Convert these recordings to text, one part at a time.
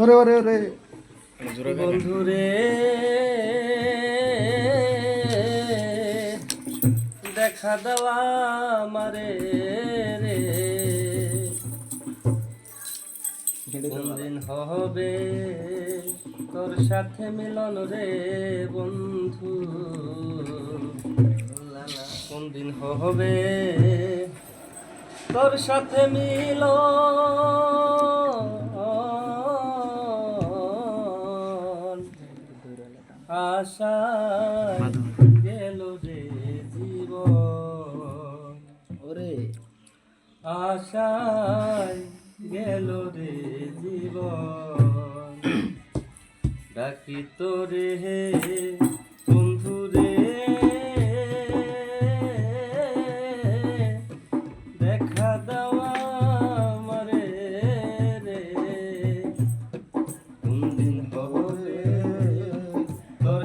ওরে ওরে ওরে। বন্ধুরে, দেখা দেওয়া মারে রে। কোনদিন হবে তোর সাথে মিলন রে বন্ধু? কোনদিন হবে তোর সাথে মিলন আশায় গেল রে জীবন। ওরে। আশায় গেল রে জীবন। ডাকি তোরে হে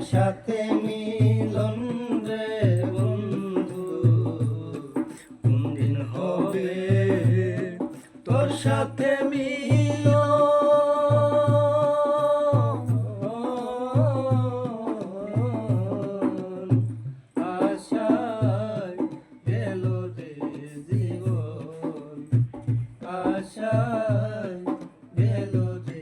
সাথে মিলন রে বন্ধু। কোনদিন হবে তোর সাথে মিলন। আশায় গেল রে জীবন। আশায় গেল রে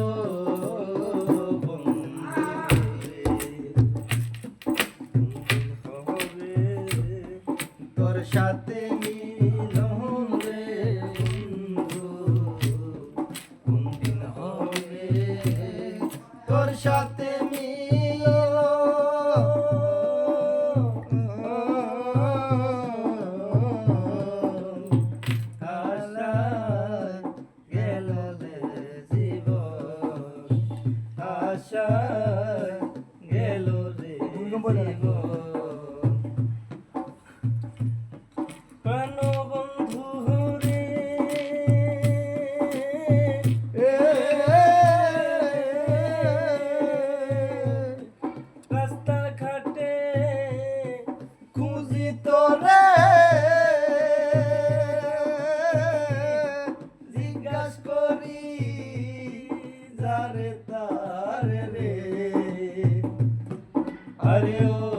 সাথে মিলন রে কোনদিন হবে তোর সাথে Hare Om.